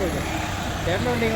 ചേട്ടന്റെ വണ്ടി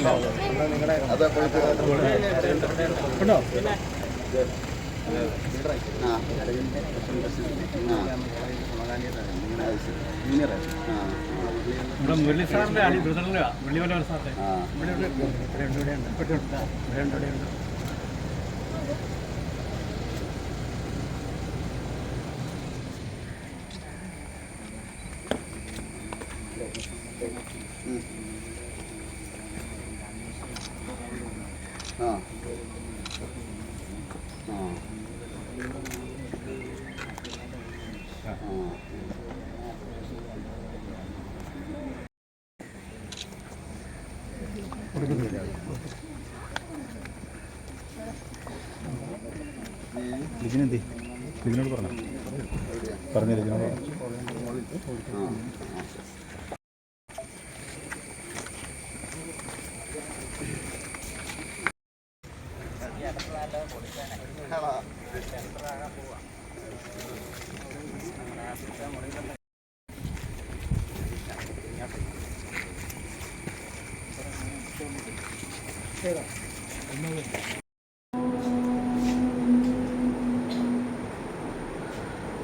ഇങ്ങോട്ട് ഇവിടെ മുരളി സാറിന്റെ അടി ബ്രദറിന്റെ മനോഹർ സാറിന്റെ. ഇവിടെ ഇവിടെ ഉണ്ട്. ഇവിടെ ഉണ്ട് ഇവിടെ ഉണ്ട് ഇവിടെ ഉണ്ട് ദാ, ഇവിടെ ഉണ്ട് ഇവിടെ ഉണ്ട് ആ ആ ലിജിനെന്തി പറഞ്ഞു. പറഞ്ഞു ലിജിനോട്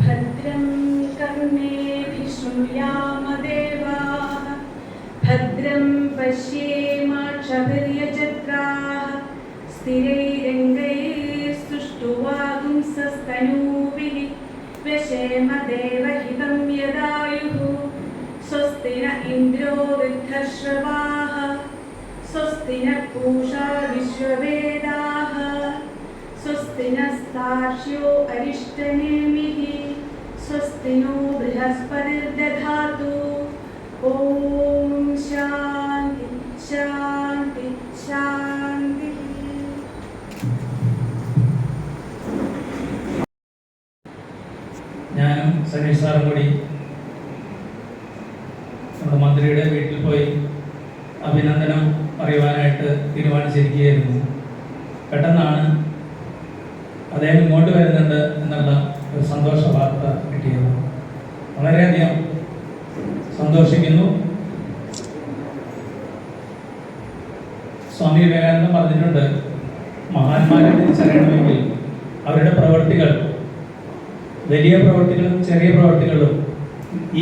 भद्रं कर्णेभिः शृणुयामदेवाः भद्रं पश्येमाक्षभिर्यजत्राः स्थिरैरङ्गैस्तुष्टुवागुंसस्तनूभिः व्यशेम देवहितं यदायुः स्वस्ति न इन्द्रो वृद्धश्रवाः स्वस्ति न पूषा विश्ववेदाः स्वस्ति नस्तार्क्ष्यो अरिष्टनेमिः स्वस्ति नो बृहस्पतिर्दधातु ॐ शान्ति शान्ति शान्तिः ഞാനും സനീഷ് സാറും കൂടി നമ്മുടെ മന്ത്രിയുടെ വീട്ടിൽ പോയി അഭിനന്ദനം പറയുവാനായിട്ട് തീരുമാനിച്ചിരിക്കുകയായിരുന്നു പെട്ടെന്നാണ് അദ്ദേഹം ഇങ്ങോട്ട് വരുന്നുണ്ട് എന്നുള്ള ഒരു സന്തോഷ വാർത്ത കിട്ടിയത്. വളരെയധികം സന്തോഷിക്കുന്നു. സ്വാമി വിവേകാനന്ദൻ പറഞ്ഞിട്ടുണ്ട് മഹാന്മാരെ തിരിച്ചറിയണമെങ്കിൽ അവരുടെ പ്രവൃത്തികൾ വലിയ പ്രവൃത്തികളും ചെറിയ പ്രവൃത്തികളും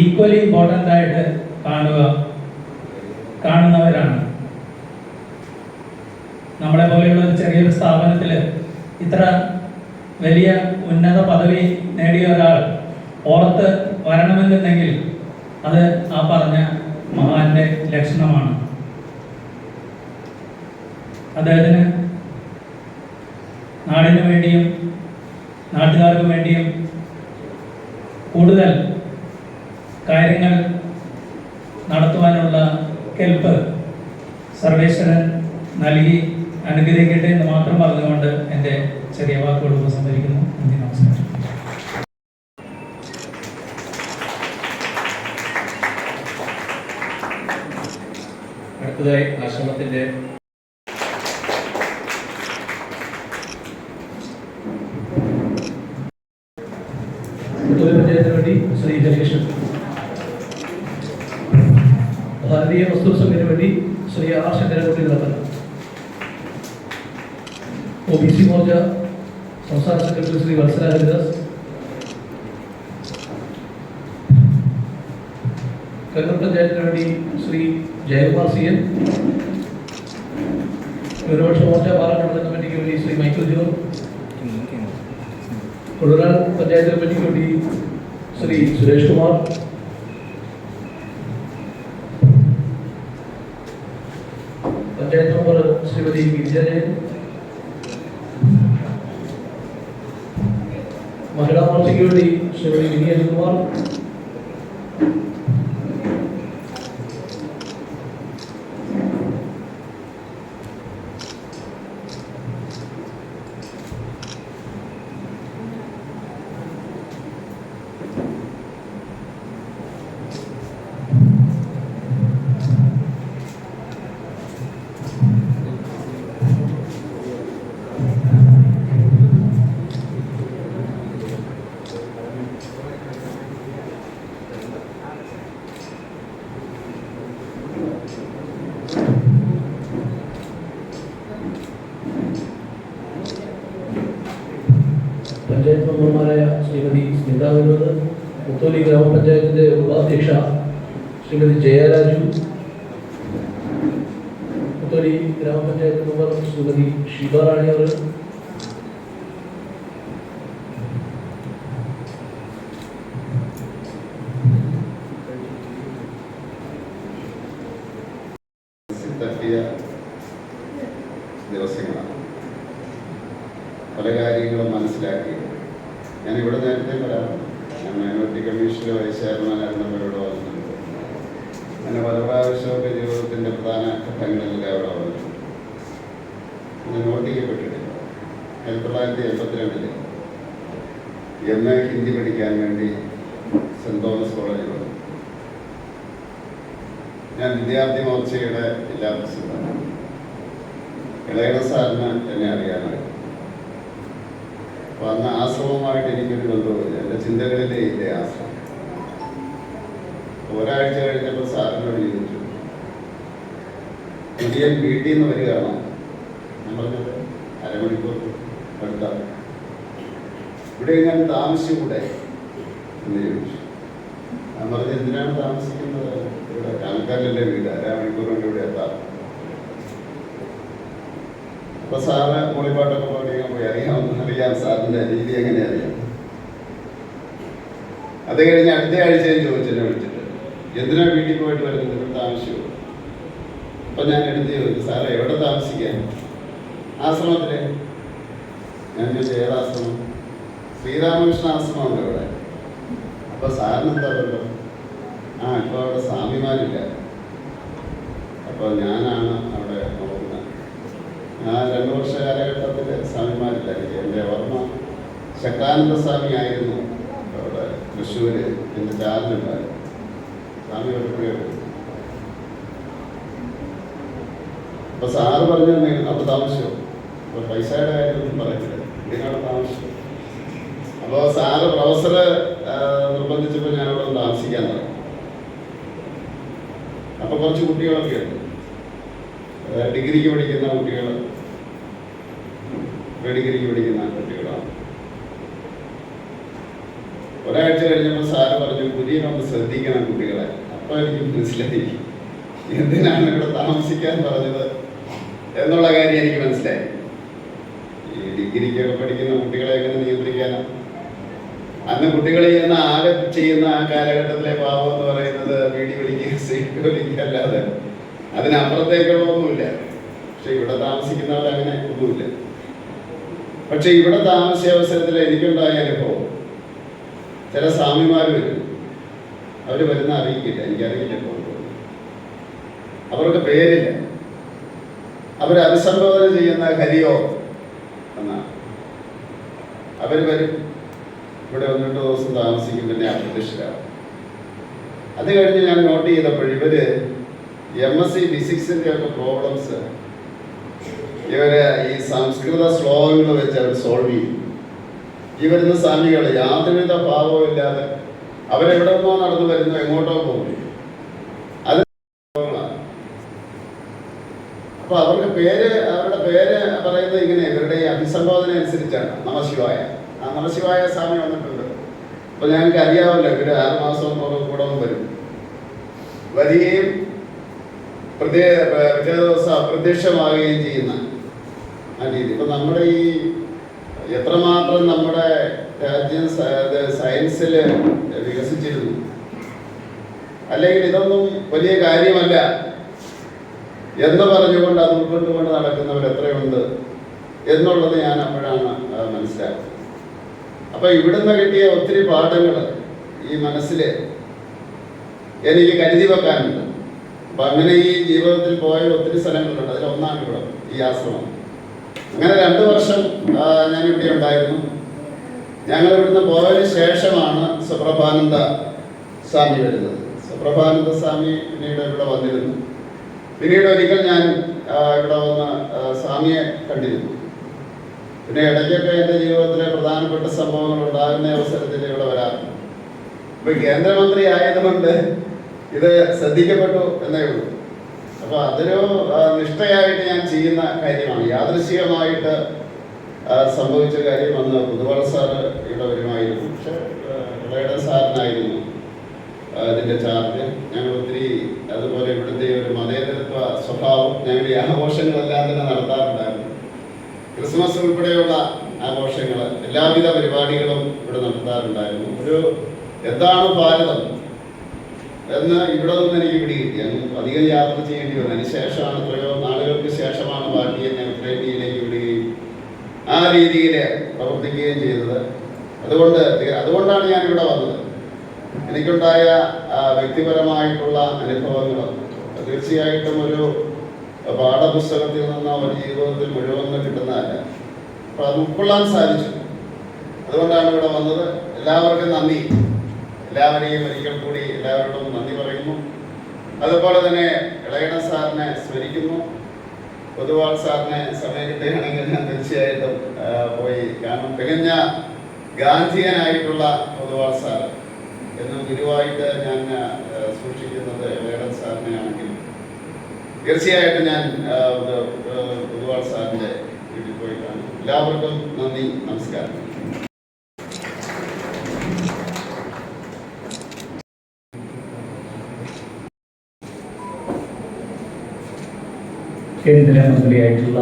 ഈക്വലി ഇമ്പോർട്ടന്റ് ആയിട്ട് കാണുക കാണുന്നവരാണ്. നമ്മളെ പോലെയുള്ള ഒരു ചെറിയൊരു സ്ഥാപനത്തിൽ ഇത്ര വലിയ ഉന്നത പദവി നേടിയ ഒരാൾ ഓർത്ത് വരണമെന്നുണ്ടെങ്കിൽ അത് ആ പറഞ്ഞ മഹാന്റെ ലക്ഷണമാണ്. അദ്ദേഹത്തിന് നാടിനു വേണ്ടിയും നാട്ടുകാർക്ക് വേണ്ടിയും കൂടുതൽ കാര്യങ്ങൾ നടത്തുവാനുള്ള കെൽപ്പ് സർവേശ്വരൻ നൽകി. അനുഗ്രഹിക്കട്ടെ എന്ന് മാത്രം പറഞ്ഞുകൊണ്ട് എന്റെ ചെറിയ വാക്കുകൾ ഉപസംഹരിക്കുന്നു. നന്ദി നമസ്കാരം. അടുത്തതായി ആശ്രമത്തിന്റെ വേണ്ടി ശ്രീ ഹരികൃഷ്ണൻ. ഭാരതീയ വസ്തു സംഘത്തിന് വേണ്ടി Shri R Sankarankutty നടത്തൻ O B C Morcha സംസ്ഥാന സെക്രട്ടറി ശ്രീ വത്സല ഹരിദാസ് കണ്ണൂർ പഞ്ചായത്തിന് വേണ്ടി ശ്രീ ജയകുമാർ സി എൻ ന്യൂനപക്ഷ മോർച്ച പാലക്കാട് കമ്മിറ്റിക്ക് വേണ്ടി ശ്രീ മൈക്കിൾ ജോൺ കൊടുങ്ങാൽ പഞ്ചായത്ത് കമ്മിറ്റിക്ക് വേണ്ടി ശ്രീ സുരേഷ് കുമാർ പഞ്ചായത്ത് മെമ്പർ ശ്രീമതി ഗിരിജ ജയൻ മഹിളാ മോർച്ചയ്ക്ക് വേണ്ടി ശ്രീമതി വിനി അനിൽകുമാർ മുത്തോലി ഗ്രാമപഞ്ചായത്തിന്റെ ഉപാധ്യക്ഷ ശ്രീമതി ജയരാജു മുത്തോലി ഗ്രാമപഞ്ചായത്ത് മെമ്പർ ശ്രീമതി ഷീബ റാണി അവർ ദിവസങ്ങളാണ്. പല കാര്യങ്ങളും മനസ്സിലാക്കി. ഞാൻ ഇവിടെ നേരത്തെ പറയാറുണ്ട് ഞാൻ മൈനോറിറ്റി കമ്മീഷനിലെ വൈസ് ചെയർമാനായിരുന്നവരോട് വന്നിട്ടുണ്ട് അങ്ങനെ പല പ്രാവശ്യമൊക്കെ ജീവിതത്തിന്റെ പ്രധാന ഘട്ടങ്ങളിൽ അവിടെ വന്നു ഇത് നോട്ട് ചെയ്യപ്പെട്ടിട്ടില്ല ആയിരത്തി തൊള്ളായിരത്തി എൺപത്തിരണ്ടിൽ എം എ ഹിന്ദി പഠിക്കാൻ വേണ്ടി സെന്റ് തോമസ് കോളേജിൽ വന്നു. ഞാൻ വിദ്യാർത്ഥി മോർച്ചയുടെ ജില്ലാ പ്രസിഡന്റാണ്. ഇളയണ സാറിന് എന്നെ അറിയാനായി. അപ്പൊ അന്ന് ആശ്രമമായിട്ട് എനിക്കൊരു ബന്ധവുമില്ല. എന്റെ ചിന്തകളിലേ ഇല്ലേ ആശ്രമം. ഒരാഴ്ച കഴിഞ്ഞപ്പോൾ സാറിനോട് ചോദിച്ചു പുതിയ വീട്ടിൽ നിന്ന് വരികയാണോ? ഞാൻ പറഞ്ഞത് അരമണിക്കൂർ. അടുത്താണ് ഇവിടെ ഞാൻ താമസിച്ചുകൂടെ എന്ന് ചോദിച്ചു. ഞാൻ പറഞ്ഞ് എന്തിനാണ് താമസിക്കുന്നത്? ഇവിടെ കാൽക്കാലല്ലേ വീട് അരമണിക്കൂർ കൊണ്ട് ഇവിടെ എത്താം. അപ്പൊ സാറ് മൂളിപ്പാട്ടൊക്കെ പാടിയാൻ പോയി. അറിയാമെന്ന് അറിയാം. സാറിന്റെ രീതി എങ്ങനെ അറിയാം. അത് കഴിഞ്ഞ് അടുത്ത ആഴ്ച ഞാൻ ചോദിച്ചു എന്നെ വിളിച്ചിട്ട്. എന്തിനാ വീട്ടിൽ പോയിട്ട് വരുന്നത്? ഇവിടെ താമസിച്ചു? അപ്പൊ ഞാൻ എടുത്ത് ചോദിച്ചു സാറേ എവിടെ താമസിക്കാൻ? ആശ്രമത്തിലെ. ഞാൻ ചോദിച്ചു ഏതാശ്രമം ശ്രീരാമകൃഷ്ണ ആശ്രമമുണ്ട് ഇവിടെ അപ്പൊ സാറിന് എന്താ പറയുക ആ ഇപ്പൊ അവിടെ സ്വാമിമാരില്ല. അപ്പൊ ഞാനാണ് അവിടെ നോക്കുന്നത്. ഞാൻ രണ്ടു വർഷ കാലഘട്ടത്തിൽ സ്വാമിമാരില്ല എന്റെ ഓർമ്മ ശക്താനന്ദ സ്വാമി ആയിരുന്നു അവിടെ തൃശ്ശൂര് എന്റെ ചാറിലുണ്ടായിരുന്നു സ്വാമി എപ്പോഴും അപ്പൊ സാറ് പറഞ്ഞു അപ്പൊ താമസിച്ചോ? അപ്പൊ പൈസയുടെ കാര്യമൊന്നും പറയത്തില്ല താമസിച്ചു അപ്പോൾ സാറ് പ്രൊഫസറ് നിർബന്ധിച്ചപ്പോൾ ഞാൻ അവിടെ താമസിക്കാൻ തുടങ്ങി. അപ്പോൾ കുറച്ച് കുട്ടികളൊക്കെ ഉണ്ട്. ഡിഗ്രിക്ക് പഠിക്കുന്ന കുട്ടികൾ ഡിഗ്രിക്ക് പഠിക്കുന്ന കുട്ടികളാണ്. ഒരാഴ്ച കഴിഞ്ഞപ്പോൾ സാറ് പറഞ്ഞു കുര്യനൊന്ന് ശ്രദ്ധിക്കണം കുട്ടികളെ. അപ്പോൾ എനിക്ക് മനസ്സിലായി. എന്തിനാണ് ഇവിടെ താമസിക്കാൻ പറഞ്ഞത്? എന്നുള്ള കാര്യം എനിക്ക് മനസ്സിലായി. ഡിഗ്രിക്കൊക്കെ പഠിക്കുന്ന കുട്ടികളെ എങ്ങനെ നിയന്ത്രിക്കാനാണ് അന്ന് കുട്ടികൾ ചെയ്യുന്ന ആകെ ചെയ്യുന്ന ആ കാലഘട്ടത്തിലെ പാപം എന്ന് പറയുന്നത് വീടി വിളിക്കുക സീറ്റ് വിളിക്കുക അല്ലാതെ അതിനപ്പുറത്തേക്കുള്ളതൊന്നുമില്ല. പക്ഷെ ഇവിടെ താമസിക്കുന്നവർ അങ്ങനെ ഒന്നുമില്ല പക്ഷെ ഇവിടെ താമസിച്ച അവസരത്തിൽ എനിക്കുണ്ടായ അനുഭവം ചില സ്വാമിമാർ വരും. അവർ വരുന്ന അറിയിക്കില്ല എനിക്കറിയില്ല അവർക്ക് പേരില്ല. അവർ അഭിസംബോധന ചെയ്യുന്ന ഹരിയോ അവർ വരും. ഇവിടെ ഒന്ന് രണ്ടു ദിവസം താമസിക്കും പിന്നെ അപ്രത്യക്ഷരാകും അത് കഴിഞ്ഞ് ഞാൻ നോട്ട് ചെയ്തപ്പോൾ ഇവർ എം എസ് സി ഫിസിക്സിന്റെ ഒക്കെ പ്രോബ്ലംസ് ഇവർ ഈ സംസ്കൃത ശ്ലോകങ്ങൾ വെച്ച് അവർ സോൾവ് ചെയ്യും. ഈ സ്വാമികൾ യാതൊരുവിധ ഭാവവും ഇല്ലാതെ അവരെവിടെ നിന്നോ നടന്നു വരുന്നു എങ്ങോട്ടോ പോകും അത് ശ്ലോകങ്ങളാണ്. അപ്പൊ അവരുടെ പേര് അവരുടെ പേര് പറയുന്നത് ഇങ്ങനെ ഇവരുടെ ഈ അഭിസംബോധന അനുസരിച്ചാണ്. നമശിവായ. ആ നമശിവായ സ്വാമി വന്നിട്ടുണ്ട്. അപ്പോൾ ഞങ്ങൾക്ക് അറിയാമല്ലോ ഇവർ ആറ് മാസം കൂടെ വരും. വരികയും പ്രത്യേക വിജയ ദിവസം അപ്രത്യക്ഷമാവുകയും ചെയ്യുന്ന ആ രീതി. ഇപ്പൊ നമ്മുടെ ഈ എത്രമാത്രം നമ്മുടെ രാജ്യം സയൻസിൽ വികസിച്ചിരുന്നു. അല്ലെങ്കിൽ ഇതൊന്നും വലിയ കാര്യമല്ല. എന്ന് പറഞ്ഞുകൊണ്ട് അത് ഉൾക്കൊണ്ടുകൊണ്ട് നടക്കുന്നവർ എത്രയുണ്ട് എന്നുള്ളത് ഞാൻ അപ്പോഴാണ് മനസ്സിലാക്കുന്നത് അപ്പൊ ഇവിടുന്ന് കിട്ടിയ ഒത്തിരി പാഠങ്ങൾ ഈ മനസ്സിൽ എനിക്ക് കരുതി വെക്കാനുണ്ട്. അപ്പൊ അങ്ങനെ ഈ ജീവിതത്തിൽ പോയ ഒത്തിരി സ്ഥലങ്ങളുണ്ട്. അതിലൊന്നാണ് ഇവിടെ ഈ ആശ്രമം. അങ്ങനെ രണ്ടു വർഷം ഞാൻ ഇവിടെ ഉണ്ടായിരുന്നു. ഞങ്ങൾ ഇവിടുന്ന് പോയതിന് ശേഷമാണ് സുപ്രഭാനന്ദ സ്വാമി വരുന്നത്. സുപ്രഭാനന്ദ സ്വാമി പിന്നീട് ഇവിടെ വന്നിരുന്നു. പിന്നീട് ഒരിക്കൽ ഞാൻ ഇവിടെ വന്ന് സ്വാമിയെ കണ്ടിരുന്നു. പിന്നെ ഇടയ്ക്കൊക്കെ എന്റെ ജീവിതത്തിലെ പ്രധാനപ്പെട്ട സംഭവങ്ങൾ ഉണ്ടാകുന്ന അവസരത്തിൽ ഇവിടെ വരാറുണ്ട് ഇപ്പൊ കേന്ദ്രമന്ത്രി ആയതുകൊണ്ട് ഇത് ശ്രദ്ധിക്കപ്പെട്ടു എന്നേ ഉള്ളൂ. അപ്പൊ അതൊരു നിഷ്ഠയായിട്ട് ഞാൻ ചെയ്യുന്ന കാര്യമാണ്. യാദൃശികമായിട്ട് സംഭവിച്ച കാര്യം അന്ന് പുതുവള സാറ് ഇവിടെ വരുമായിരുന്നു. പക്ഷെ ഇളയുടെ സാറിനായിരുന്നു. ആ, ഇതിന്റെ ചാർജ്. ഞങ്ങൾ ഒത്തിരി അതുപോലെ ഇവിടുത്തെ ഒരു മതേതരത്വ സ്വഭാവം ഞങ്ങൾ ഈ ആഘോഷങ്ങളെല്ലാം തന്നെ നടത്താറുണ്ടായിരുന്നു. ക്രിസ്മസ് ഉൾപ്പെടെയുള്ള ആഘോഷങ്ങൾ എല്ലാവിധ പരിപാടികളും ഇവിടെ നടത്താറുണ്ടായിരുന്നു. ഒരു എന്താണ് ഭാരതം? എന്ന് ഇവിടെ നിന്ന് എനിക്ക് പിടികിട്ടി. അങ്ങ് അധികം യാത്ര ചെയ്യേണ്ടി വന്നു. അതിനുശേഷമാണ് എത്രയോ നാളുകൾക്ക് ശേഷമാണ് പാർട്ടിയെ ഞാൻ ഉത്തരേന്ത്യയിലേക്ക് വിടുകയും ആ രീതിയിൽ പ്രവർത്തിക്കുകയും ചെയ്തത്. അതുകൊണ്ട് അതുകൊണ്ടാണ് ഞാൻ ഇവിടെ വന്നത്. എനിക്കുണ്ടായ വ്യക്തിപരമായിട്ടുള്ള അനുഭവങ്ങൾ തീർച്ചയായിട്ടും ഒരു പാഠപുസ്തകത്തിൽ നിന്ന് ഒരു ജീവിതത്തിൽ മുഴുവൻ കിട്ടുന്നതല്ല. അപ്പൊ അത് ഉൾക്കൊള്ളാൻ സാധിച്ചു. അതുകൊണ്ടാണ് ഇവിടെ വന്നത്. എല്ലാവർക്കും നന്ദി. എല്ലാവരെയും ഒരിക്കൽ കൂടി എല്ലാവരോടും നന്ദി പറയുന്നു. അതുപോലെ തന്നെ ഇളയണ സാറിനെ സ്മരിക്കുന്നു. പൊതുവാൾ സാറിനെ സമയം കിട്ടുകയാണെങ്കിൽ ഞാൻ തീർച്ചയായിട്ടും പോയി കാണും. തികഞ്ഞ ഗാന്ധിയനായിട്ടുള്ള പൊതുവാൾ സാർ എന്നും ഗുരുവായിട്ട് ഞാൻ സൂക്ഷിക്കുന്നത് വേടൻ സാറിനെ ആണെങ്കിൽ തീർച്ചയായിട്ടും ഞാൻ പൊതുവാൾ സാറിന്റെ വീട്ടിൽ പോയി കാണും. എല്ലാവർക്കും നന്ദി നമസ്കാരം. കേന്ദ്രമന്ത്രിയായിട്ടുള്ള